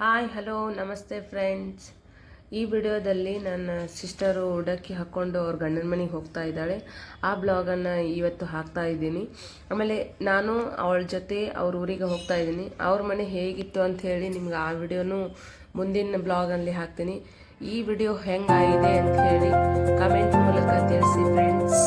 Hi, hello, ನಮಸ್ತೆ friends. ಈ ವಿಡಿಯೋದಲ್ಲಿ ನನ್ನ ಸಿಸ್ಟರು ಉಡಕ್ಕಿ ಹಾಕ್ಕೊಂಡು ಅವ್ರ ಗಂಡನ ಮನೆಗೆ ಹೋಗ್ತಾ ಇದ್ದಾಳೆ. ಆ ಬ್ಲಾಗನ್ನು ಇವತ್ತು ಹಾಕ್ತಾ ಇದ್ದೀನಿ. ಆಮೇಲೆ ನಾನು ಅವಳ ಜೊತೆ ಅವ್ರ ಊರಿಗೆ ಹೋಗ್ತಾ ಇದ್ದೀನಿ. ಅವ್ರ ಮನೆ ಹೇಗಿತ್ತು ಅಂತ ಹೇಳಿ ನಿಮ್ಗೆ ಆ ವಿಡಿಯೋನು ಮುಂದಿನ ಬ್ಲಾಗಲ್ಲಿ ಹಾಕ್ತೀನಿ. ಈ ವಿಡಿಯೋ ಹೆಂಗಾಗಿದೆ ಅಂತ ಹೇಳಿ ಕಮೆಂಟ್ ಮೂಲಕ ತಿಳಿಸಿ ಫ್ರೆಂಡ್ಸ್.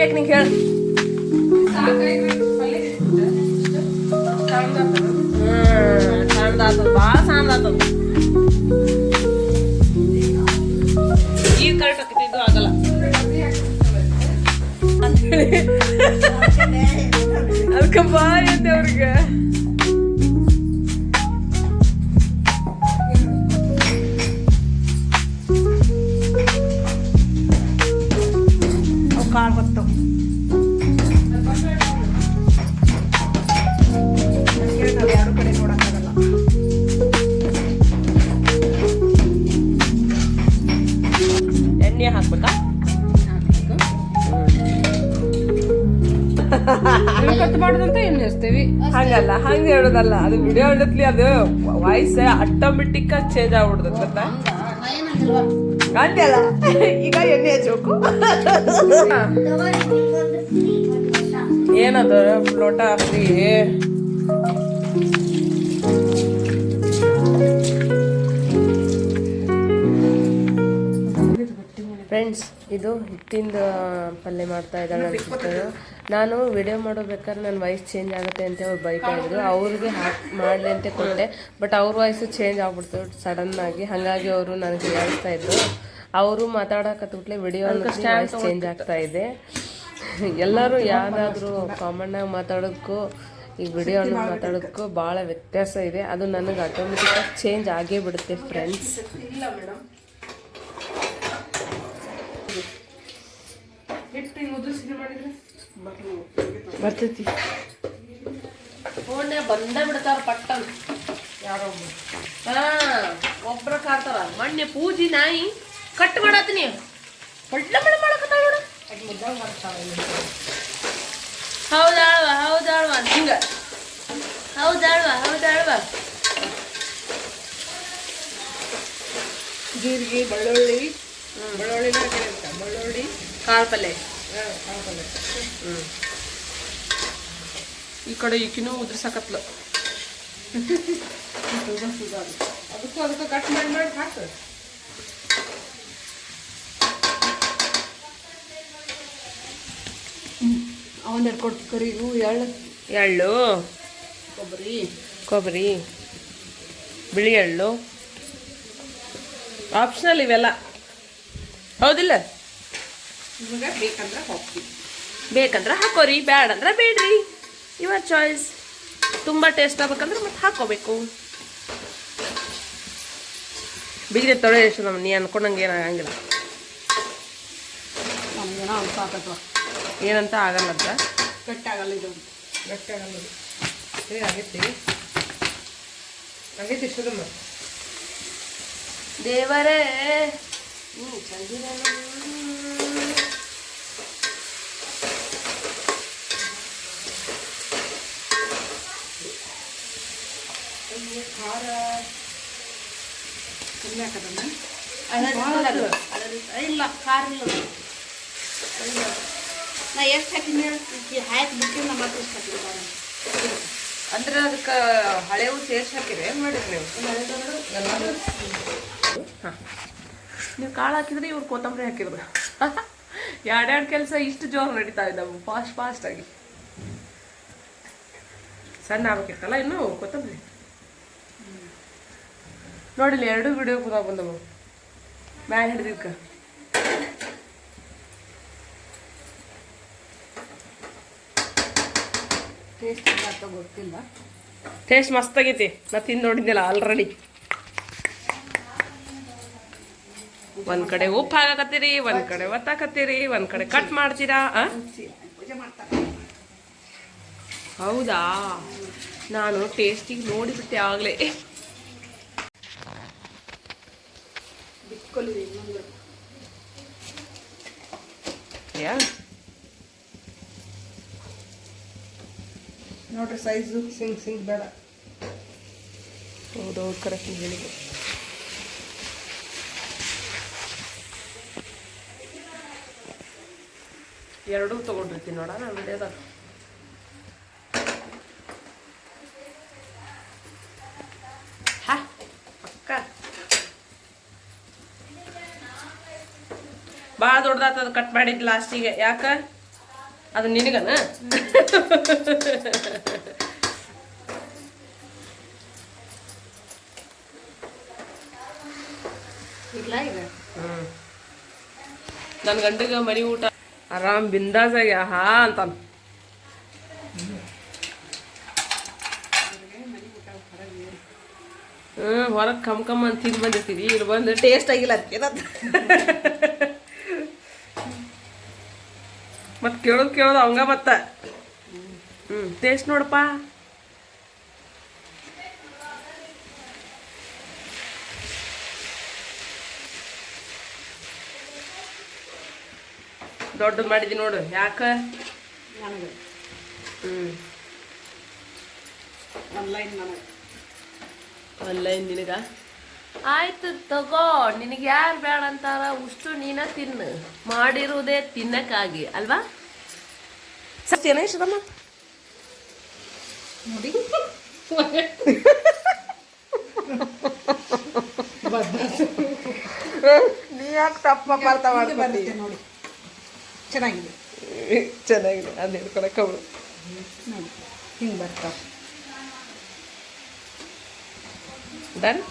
ಬೇಕು ನಿಂಗೆ ಹೇಳ ಭಾಳ ಸಾಂದ್ ಈಗ ಕರೆಕ್ಟ್ ಇದು ಆಗಲ್ಲ ಅದಕ್ಕೆ ಬಾಯ್ ಅಂತ ಅವ್ರಿಗೆ ಅದು ವಾಯ್ಸ್ ಆಟೋಮೆಟಿಕ್ ಆಗಿ ಚೇಂಜ್ ಆಗ್ಬಿಡ್ತದ ಗೊತ್ತಾ? ಹಂಗಲ್ಲ. ಈಗ ಎಣ್ಣೆ ಹಚ್ಚಬೇಕು ಏನದ? ಲೋಟ ಫ್ರೀ ಫ್ರೆಂಡ್ಸ್ ಇದು ಹಿಟ್ಟಿಂದ ಪಲ್ಯ ಮಾಡ್ತಾ ಇದ್ದಾಳೆ ಸಿಸ್ಟರು ನಾನು ವಿಡಿಯೋ ಮಾಡೋಬೇಕಾದ್ರೆ ನನ್ನ ವಾಯ್ಸ್ ಚೇಂಜ್ ಆಗುತ್ತೆ ಅಂತ ಅವ್ರು ಬೈತಾ ಇದ್ರು. ಅವ್ರಿಗೆ ಹಾಕಿ ಮಾಡಲಿ ಅಂತ ಕೊಟ್ಟೆ. ಬಟ್ ಅವ್ರ ವಾಯ್ಸು ಚೇಂಜ್ ಆಗ್ಬಿಡ್ತು ಸಡನ್ ಆಗಿ. ಹಾಗಾಗಿ ಅವರು ನನಗೆ ಹೇಳ್ತಾ ಇದ್ರು. ಅವರು ಮಾತಾಡಕತ್ಬಿಟ್ಲೆ ವಿಡಿಯೋ ವಾಯ್ಸ್ ಚೇಂಜ್ ಆಗ್ತಾ ಇದೆ. ಎಲ್ಲರೂ ಯಾರಾದರೂ ಕಾಮನ್ ಆಗಿ ಮಾತಾಡೋದಕ್ಕೂ ಈ ವಿಡಿಯೋ ಮಾತಾಡೋದಕ್ಕೂ ಭಾಳ ವ್ಯತ್ಯಾಸ ಇದೆ. ಅದು ನನಗೆ ಆಟೋಮೆಟಿಕ್ ಚೇಂಜ್ ಆಗೇ ಬಿಡುತ್ತೆ ಫ್ರೆಂಡ್ಸ್ ಹಿಟ್ಟು ಮಾಡಿದ್ರೆ ಬರ್ತೈತಿ. ಫೋನ್ಯಾಗ ಬಂದ ಬಿಡ್ತಾರ ಪಟ್ಟನ್ ಯಾರೋ ಹಾ ಒಬ್ರ ಕಾಡ್ತಾರ ಮೊನ್ನೆ ಪೂಜಿ ನಾಯಿ ಕಟ್ ಮಾಡತ್ತೀನಿ ಹೊಳ್ಳ ಮಳೆ ಮಾಡಕತ್ತಾಳ ನೋಡು. ಹೌದಾಳ್ವ ಹೌದಾಳ್ವ. ಅಂತ ಹಿಂಗ. ಹೌದಾಳ್ವ ಹೌದಾಳ್ವ. ಜೀರಿಗೆ ಬೆಳ್ಳುಳ್ಳಿ. ಬೆಳ್ಳುಳ್ಳಿ ಬೆಳ್ಳುಳ್ಳಿ. ಕಾಳು ಪಲ್ಯ ಈ ಕಡೆ ಈಕಿನೂ ಉದ್ರಸಾಕತ್ಲ. ಅದಕ್ಕೂ ಅದಕ್ಕೂ ಕಟ್ ಮಾಡಿ ಮಾಡಿ ಹಾಕು. ಅವನ್ನೆರಡು ಕೊಡ್ತು ಕರಿವು ಎಳ್ಳು. ಎಳ್ಳು. ಕೊಬ್ಬರಿ. ಕೊಬ್ಬರಿ. ಬಿಳಿ ಎಳ್ಳು. ಆಪ್ಷನಲ್ ಇವೆಲ್ಲ. ಹೌದಿಲ್ಲ? ನಿಮಗೆ ಬೇಕಂದ್ರೆ ಹೋಗ್ತೀವಿ ಬೇಕಂದ್ರೆ ಹಾಕೋರಿ ಬ್ಯಾಡ ಅಂದ್ರೆ ಬೇಡ್ರಿ. ಯುವರ್ ಚಾಯ್ಸ್ ತುಂಬ ಟೇಸ್ಟ್ ಆಗ್ಬೇಕಂದ್ರೆ ಮತ್ತೆ ಹಾಕೋಬೇಕು. ಬೀಜ ತೊಳೆ ಎಷ್ಟು ನಮ್ಮ ನೀ ಅನ್ಕೊಂಡಂಗೆ ಏನಾಗಂಗಿಲ್ಲ. ನಮ್ಗೇನೋ ಸಾಕತ್ವ ಏನಂತ ಆಗಲ್ಲಂತ ಗಟ್ಟಿ ಆಗಲ್ಲ ಇದು. ಗಟ್ಟಿ ಆಗಲ್ಲ ಇದು. ಏ ಆಗೈತಿ? ಆಗೈತಿ ಇಷ್ಟದಮ್ಮ ದೇವರೇ ನೀ ಚಂದಿರನು. ಖಾರ ಕಮ್ಮಿ ಹಾಕದಮ್ಮ ಇಲ್ಲ ಖಾರ ಇಲ್ಲ. ನಾ ಎಷ್ಟು ಹಾಕಿನಿ ಹಾಕಿ ಬಿಟ್ಟು ನಮ್ಮ ಮತ್ತೆ ಎಷ್ಟು ಹಾಕಿಲ್ಲ ಅಂದ್ರೆ ಅದಕ್ಕೆ ಹಳೆವು ಸೇರ್ಸಿ ಹಾಕಿರಿ? ಏನು ಮಾಡಿರಿ ನೀವು? ಹಾಂ. ನೀವು ಕಾಳು ಹಾಕಿದ್ರೆ ಇವ್ರು ಕೊತ್ತಂಬರಿ ಹಾಕಿದ್ರು. ಎರಡೆರಡು ಕೆಲಸ ಇಷ್ಟು ಜೋರು ನಡೀತಾ ಇದ್ದಾವೆ ಫಾಸ್ಟ್ ಫಾಸ್ಟ್ ಆಗಿ. ಸಣ್ಣ ಆಗ್ಬೇಕಿತ್ತಲ್ಲ ಇನ್ನು ಕೊತ್ತಂಬರಿ? ನೋಡಿಲ್ಲ ಎರಡು ವಿಡಿಯೋ ಕೂಡ ಬಂದವು. ಮ್ಯಾಲ ಹಿಡ್ದಿಕ್ಕ ಟೇಸ್ಟ್ ಅಂತ ಗೊತ್ತಿಲ್ಲ. ಟೇಸ್ಟ್ ಮಸ್ತ್ ಆಗೈತಿ. ನಾ ತಿಂದು ನೋಡಿದ್ದಿಲ್ಲ ಆಲ್ರೆಡಿ ಒಂದ್ ಕಡೆ ಉಪ್ಪು ಹಾಕತ್ತೀರಿ ಒಂದ್ ಕಡೆ ಒತ್ತಾಕತ್ತೀರಿ ಒಂದ್ ಕಡೆ ಕಟ್ ಮಾಡ್ತಾರೆ ಹೌದಾ? ನಾನು ಟೇಸ್ಟಿಗೆ ನೋಡಿಬಿಟ್ಟೆ ಆಗ್ಲೇ. ಯಾ ನೋಡ್ರಿ ಸೈಜು ಸಿಂಗ್ ಸಿಂಗ್ ಬೇಡ. ಹೌದು ಕರೆಕ್ಟ್ ಹೇಳಿದೆ ಎರಡೂ ತಗೊಂಡಿರ್ತೀನಿ ನೋಡ ನಾನು ವಿಡಿಯೋದಾಗ. ಭಾಳ ದೊಡ್ಡದಾತ ಅದು ಕಟ್ ಮಾಡಿದ್ದು ಲಾಸ್ಟಿಗೆ ಯಾಕ? ಅದು ನಿನಗನ? ಇಲ್ಲ ಈಗ. ನನ್ನ ಗಂಡಗ ಮರಿ ಊಟ ಆರಾಮ್ ಬಿಂದಾಸಾಗಿ ಹಾ ಅಂತಾನ. ಹ್ಮ್ ಹೊರಗ್ ಕಮ್ ಕಮ್ ಅಂತ ತಿಂದು ಬಂದಿರ್ತೀವಿ. ಇಲ್ಲಿ ಬಂದ್ ಟೇಸ್ಟ್ ಆಗಿಲ್ಲ ಅದಕ್ಕೆ ಮತ್ತೆ ಕೇಳೋದು ಕೇಳೋದು ಅವಂಗ ಮತ್ತ. ಹ್ಞೂ ಟೇಸ್ಟ್ ನೋಡಪ್ಪ. ದೊಡ್ಡದು ಮಾಡಿದಿ ನೋಡು ಯಾಕ? ಹ್ಞೂ ಹ್ಮ್. ಆನ್ಲೈನ್ ನನಗೆ. ಆನ್ಲೈನ್ ನಿನಗ? ಆಯ್ತು ತಗೋ. ನಿನಗೆ ಯಾರು ಬೇಡ ಅಂತಾರ? ಉಷ್ಟು ನೀನ ತಿನ್ನು. ಮಾಡಿರುವುದೇ ತಿನ್ನಕ್ಕಾಗಿ ಅಲ್ವಾ? ಸತ್ಯನ ನೋಡಿ. ನೀ ಯಾಕೆ ತಪ್ಪ ಪಾರ್ಥ ಮಾಡ್ಕೊಂಡಿ ನೋಡಿ. ಚೆನ್ನಾಗಿದೆ. ಚೆನ್ನಾಗಿದೆ ಅದು ಹಿಡ್ಕೊಳಕ್ ಅವಳು. ಹಿಂಗೆ ಬರ್ತಾವ. ಡನ್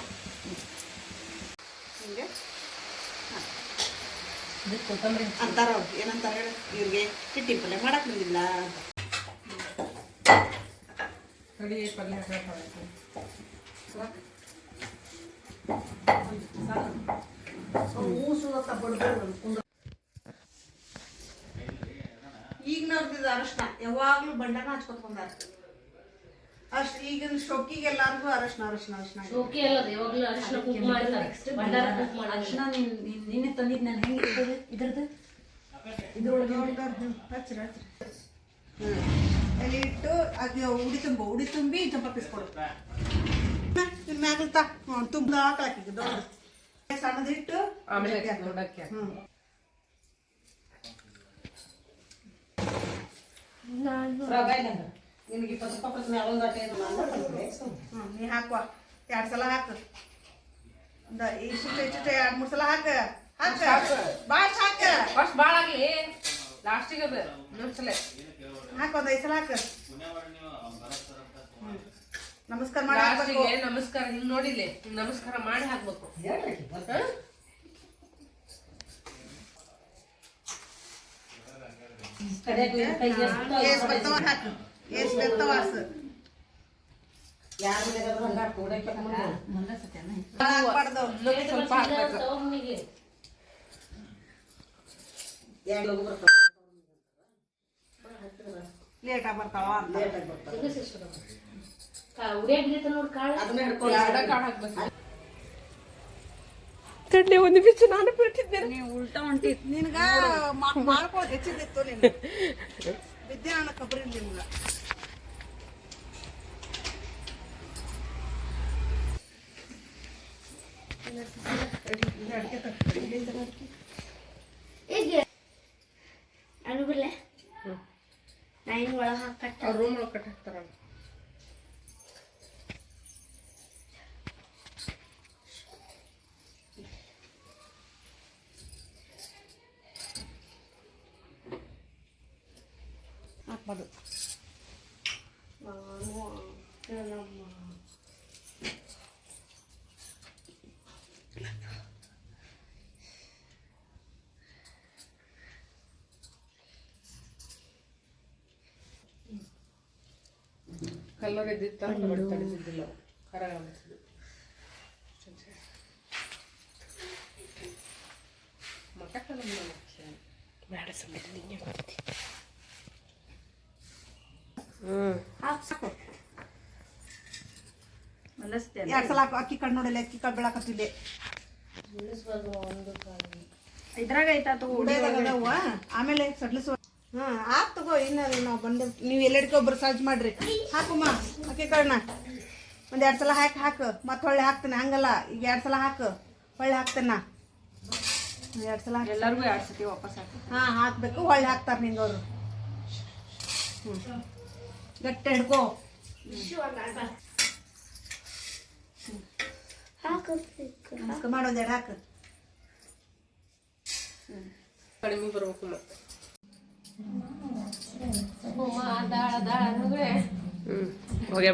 ಹಿಂಗೆ ಕೊತ್ತಂಬರಿ ಅಂತಾರ ಅವ್ರು. ಏನಂತಾರ ಹೇಳಿ. ಇವ್ರಿಗೆ ಚಿಟ್ಟಿ ಪಲ್ಯ ಮಾಡಕ್ ಬಂದಿಲ್ಲ ಅಂತ. ಕಡಿ ಪಲ್ಯ ಈಗ ನೋಡ್ತಿದ್ದ ಅರಶಿನ. ಯಾವಾಗ್ಲೂ ಬಂಡನ ಹಚ್ಕೊತ್ಕೊಂಡ್ ಬಂದಾರ ಅಷ್ಟ್ ಈಗಿನ ಶೋಕಿಗೆ ಎಲ್ಲಾರ್ಗು ಅರಶಿನ ಅರಶಿನ ಅರಶಿನ ಓಕೆ ಅಲ್ಲ ಯಾವಾಗಲೂ ಅರಿಶಿನ ಕುಕ್ ಮಾಡ್ತಾರೆ. ಭಂಡಾರ ಕುಕ್ ಅರಶಿನ ನೀನ್ ನೀನ್ ನಿನ್ನೆ ತಂದಿದ್ದು ನಾನು ಹೆಂಗೆ ಇರ್ತದೆ? ಇದ್ರದ್ದು? ಇದ್ರೊಳಗೆ ಹಚ್ಚಿರ ಹಚ್ಚಿರ ಅಲ್ಲಿ ಇಟ್ಟು ಅದು ಉಡಿ ತುಂಬ ಉಡಿ ತುಂಬಿ ಇನ್ ಮ್ಯಾಗಲ್ತಾ ತುಂಬ ಹಾಕಿ ದೊಡ್ಡ ಸಣ್ಣದಿಟ್ಟು ಆಮೇಲೆ ನೋಡಕ್ಕೆ. ಹ್ಮ್. ನಿನಗೆ ಇಪ್ಪತ್ತು ರೂಪಾಯಿ ಕೊಟ್ಟು ಮೇಲೆ ಒಂದು ಅಟ್ಟೆ ಹ್ಮ್ ನೀ ಹಾಕುವ. ಎರಡು ಸಲ ಹಾಕು. ಒಂದು ಇಷ್ಟು ಇಷ್ಟು ಎರಡು ಮೂರು ಸಲ ಹಾಕ. ಹಾಕ. ಭಾಳ ಹಾಕ ಫಸ್ಟ್ ಭಾಳ ಆಗಲಿ. ಲಾಸ್ಟಿಗೆ ಅದು. ಇನ್ನೊಂದ್ಸಲ ಹಾಕು ಒಂದು ಐದು ಸಲ ಹಾಕು. ನಮಸ್ಕಾರ ಮಾಡಿ ಹಾಕ್ಬೇಕು. ನಮಸ್ಕಾರ. ಹಿಂಗ್ ನೋಡಿಲ್ಲ ಹಿಂಗ್ ನಮಸ್ಕಾರ ಮಾಡಿ ಹಾಕ್ಬೇಕು? ಕಡೆಗೆ ಕೈ ಹಾಕು. ಲಗು ಬರ್ತಾವ? ಲೇಟ್ ಆಗಿ ಬರ್ತಾವ ತಡ್ಲಿ ಒಂದು ಬಿಚ್ಚು ನಾನು ಬಿಡ್ತಿದ್ದೆ ಉಲ್ಟಾ ಹೊಂಟಿ. ನಿನ್ಗ ಮಾಡ್ಕೊಂಡು ಹೆಚ್ಚಿದ್ದಿತ್ತು ನೀನು ವಿದ್ಯೆ ಅನ್ನೋ ಕಬ್ರಿ ನಿಮ್ಗ. ಈಗ ಅನುಗುಲೆ ನಾ ಹಿಂಗ್ ಒಳಗೆ ಅವ್ರ ರೂಮ್ ಒಳಗೆ ಕಟ್ ಹಾಕ್ತಾರ ಹಾಕ್ಬಾರ್ದು ಕಲ್ಲರ್ ಖರ. ಮಟಕಲ್ಲ. ಬೇಡ ಸುಮ್ಮನೆ ನಿಂಗೆ ಅಕ್ಕಿ ಕಣ್ಣು ನೋಡಿಲ್ಲ ಅಕ್ಕಿ ಕಾಳು ಬೆಳಕತ್ತಿಲ್ಲ ಇದ್ರಾಗ ಆಯ್ತಾ ಆಮೇಲೆ ಸಡ್ಲಿಸುವ ಹಾ ಆತ್ ತಗೋ ಇನ್ನು ನಾವು ಬಂದ ನೀವು ಎಲ್ಲೆಡ್ಕೆ ಒಬ್ರು ಸರ್ಜ್ ಮಾಡ್ರಿ. ಹಾಕುಮ್ಮ ಅಕ್ಕಿ ಕಾಳನ್ನ ಒಂದು ಎರಡು ಸಲ ಹಾಕಿ ಹಾಕು. ಮತ್ತೆ ಹೊಳ್ಳಿ ಹಾಕ್ತೇನೆ ಹಂಗಲ್ಲ. ಈಗ ಎರಡು ಸಲ ಹಾಕು ಹೊಳ್ಳಿ ಹಾಕ್ತೇನೆ? ನಾ ಎರಡು ಸಲ ಹಾಕಿ. ಎಲ್ಲರಿಗೂ ಎರಡು ಸತಿ ವಾಪಸ್ ಹಾಕಿ. ಹಾಂ ಹಾಕಬೇಕು ಹೊಳ್ಳಿ ಹಾಕ್ತಾರೆ ನಿಂಗೆ ಅವರು. ಹ್ಞೂ ಗಟ್ಟಿ ಹಿಡ್ಕೋ. ಮಾಡಿ ಒಂದೆರಡು ಹಾಕು. ಕಡಿಮೆ ಬರ್ಬೇಕು. ಮತ್ತೆ ದಾಳ ದಾಳ ಅಂದ್ರೆ ಹ್ಮ್ ಹೋಗೇ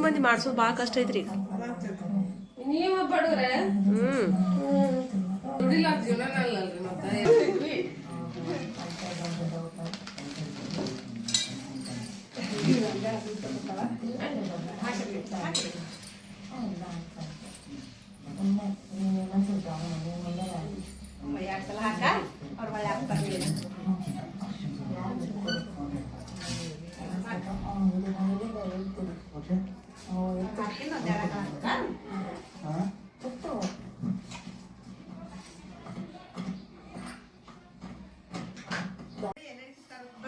ಮಂದಿ ಮಾಡ್ಸೋದು ಭಾಳ ಕಷ್ಟ ಐತ್ರಿ. ನೀವು ಬಡವ್ರೆ ಹ್ಮ್. ದುಡಿಲ್ಲ ಜೀವನ ಅಲ್ಲಲ್ರಿ ಮತ್ತೆ ಎರಡು ಸಲ ಹಾಕ ಅವ್ರು ಹೊಳ್ಳಿ ಹಾಕ್ತಾರೆ ಹಾಕಿನ ಒಂದೆರಡು ಹಾಕ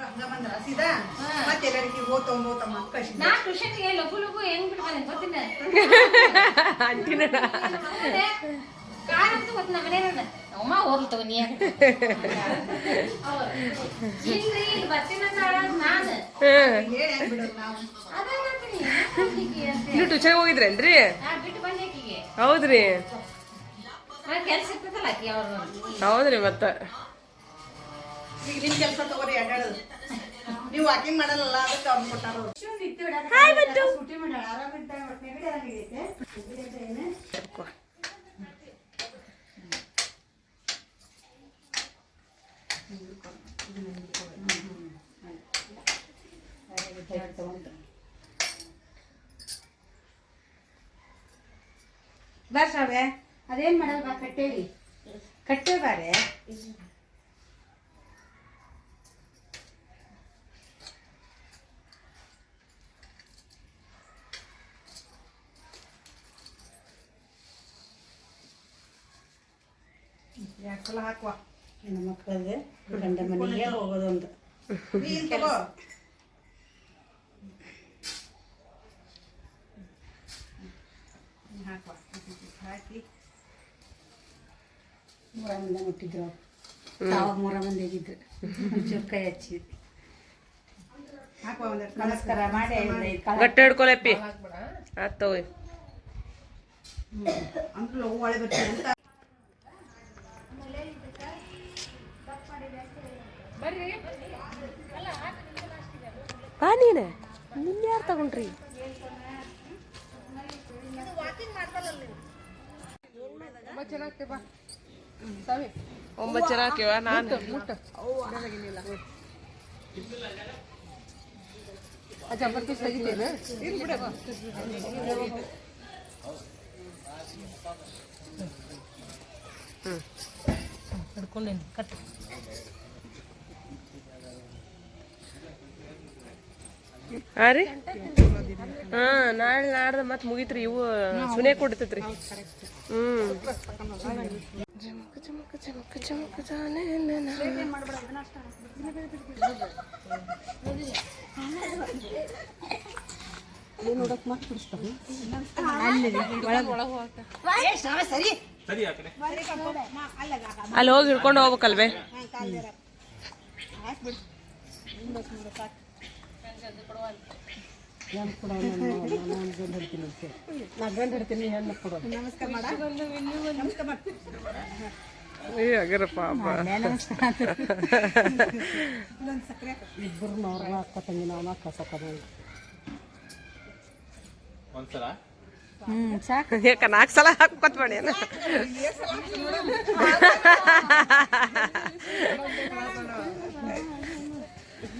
ಹಂಗ ಬಂದ್ರ ಸೀದಾ ಮತ್ತೆ ಎಲ್ಲರಿಗೆ ಓದ್ತವ್ ಓದ್ತಮ್ಮ ಅಂತ ಕಳ್ಸಿದ್ದೆ ನಾ ಟ್ಯೂಷನ್ಗೆ ಲಘು ಲಘು ಹೆಂಗ್ ಬಿಡ್ಬಾನೆ ಗೊತ್ತಿನ ಕಾರ್ ಅಂತ ಗೊತ್ತ ನಮ್ಮ ಮನೆ ಅಮ್ಮ ಹೋರ್ಲ್ ತಗೋ ನೀ ಇಲ್ರಿ ಇಲ್ಲಿ ಬರ್ತೀನಿ ಅಂತ ಹೇಳೋದ್ ನಾನು ಹೇಳಿ ಹೆಂಗ್ ಬಿಡೋದು ನಾವು ಟುಚಾಗ ಹೋಗಿದ್ರೇನ್ರಿ ಹೌದ್ರಿ. ಹೌದ್ರಿ ಮತ್ತ. ಕೆಲಸ ತಗೋರಿ ಎರಡೆರಡು ನೀವು ವಾಕಿಂಗ್ ಮಾಡಲ್ಲ ಅದಕ್ಕೆ ಅವ್ರು ಕೊಟ್ಟಾರ. ಸೂಟಿ ಮಾಡ್ಯಾಳ ಆರಾಮಿದ್ದ ಒಟ್ಟು ನೆಗಡಿ ಆರಾಮಿಗೈತೆ ನೆಗಡಿ ಅಂತ ಏನು? ಬಾ ಶ್ರಾವ್ಯ ಅದೇನ್ ಮಾಡಲ್ವಾ ಬಾ ಕಟ್ಟೇರಿ ಕಟ್ಟೆ ಬಾರೆ? ಸಲ ಹಾಕುವ. ಹೆಣ್ಣು ಮಕ್ಕಳಿಗೆ ಗಂಡ ಮನೆಗೆ ಹೋಗೋದೊಂದು ನೀನ್ ತಗೋ. ಹಾಕುವ. ಹಾಕಿ. ಮೂರ ಮಂದಿ ಮುಟ್ಟಿದ್ರು. ತಾವ ಮೂರ ಮಂದಿ ಆಗಿದ್ರು ಒಂಚೂರು ಕೈ ಹಚ್ಚಿ. ಹಾಕುವ ನಮಸ್ಕಾರ ಮಾಡಿ ಒಂದ್ ಐದ್ ಕಾಲ ಗಟ್ಟಿ ಹಿಡ್ಕೊಳಪ್ಪಿ. ಆತ್ ತಗೋಯ್. ಅಂದ್ರೆ ಒಳ್ಳೆ ಬರ್ತೀನಿ ಅಂತ. ಬಾ ನೀನು. ನಿನ್ನ ಯಾರು ತಗೊಂಡ್ರಿ? ಒಂಬತ್ತು ಜನ ಹಾಕಿವ ನಾನು ಹಿಡ್ಕೊಂಡೇನಿ ಕಟ್. ಹಾ ಹಾ, ನಾಳೆ ನಾಡ್ದ ಮತ್ತೆ ಮುಗೀತ್ರಿ, ಇವು ಸುನೆ ಕೊಡ್ತೈತ್ರಿ. ಹ್ಮ್. ಜಮಕ ಜಮಕ ಜಮಕ ಜಮಕ. ಅಲ್ಲಿ ಹೋಗಿ ಹಿಡ್ಕೊಂಡು ಹೋಗ್ಬೇಕಲ್ವೇ? ನಮಸ್ಕಾರ ಮಾಡ ನಮಸ್ಕಾರ ಮಾಡ ಏ ಅಗರ ಪಾಪ ಇದೊಂದು ಸಕ್ಕರೆ ಇಬ್ಬರು ನೋಡ್ರ ಅಕ್ಕ ತಂಗಿ ನಾವು ಅಕ್ಕ ಸಾಕೋದು ಒಂದ್ಸಲ? ಹ್ಞೂ ಸಾಕು ಯಾಕ ನಾಲ್ಕು ಸಲ ಹಾಕೋತ್ ಮಾಡಿ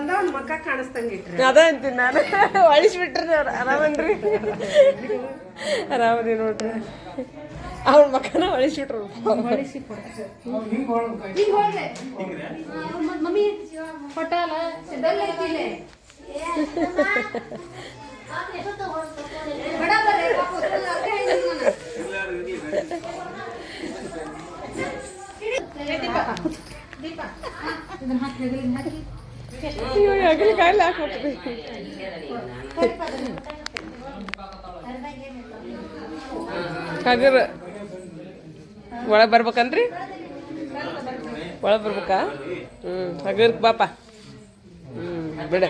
ಆಯ್ತು ತಂದವನ್ ಮಕ್ಕ ಕಾಣಿಸ್ತಂಗೆ ಇಟ್ರಿ. ಅದ ಅಂತೀನಿ ನಾನು. ಅಳಿಸ್ಬಿಟ್ರಿ ಅವ್ರು. ಆರಾಮನ್ರಿ ಆರಾಮದಿ ನೋಡ್ರಿ. ಅವ್ರ ಮಕ್ಕನ ಅಳಿಸ್ಬಿಟ್ರು. ದೀಪ. ಸಿದ್ದಲ್ಲ ಹಾಕಿ ಹಾಕಿ. ಅಗಲಿ ಕಾಯಿಲೆ ಹಾಕ್ಬಿಟ್ರಿ. ಹಗರ್ ಒಳಗೆ ಬರ್ಬೇಕನ್ರಿ ಒಳಗೆ ಬರ್ಬೇಕಾ? ಹ್ಞೂ ಹಗರ್ಕ್ ಬಾಪ. ಹ್ಞೂ ಬಿಡ.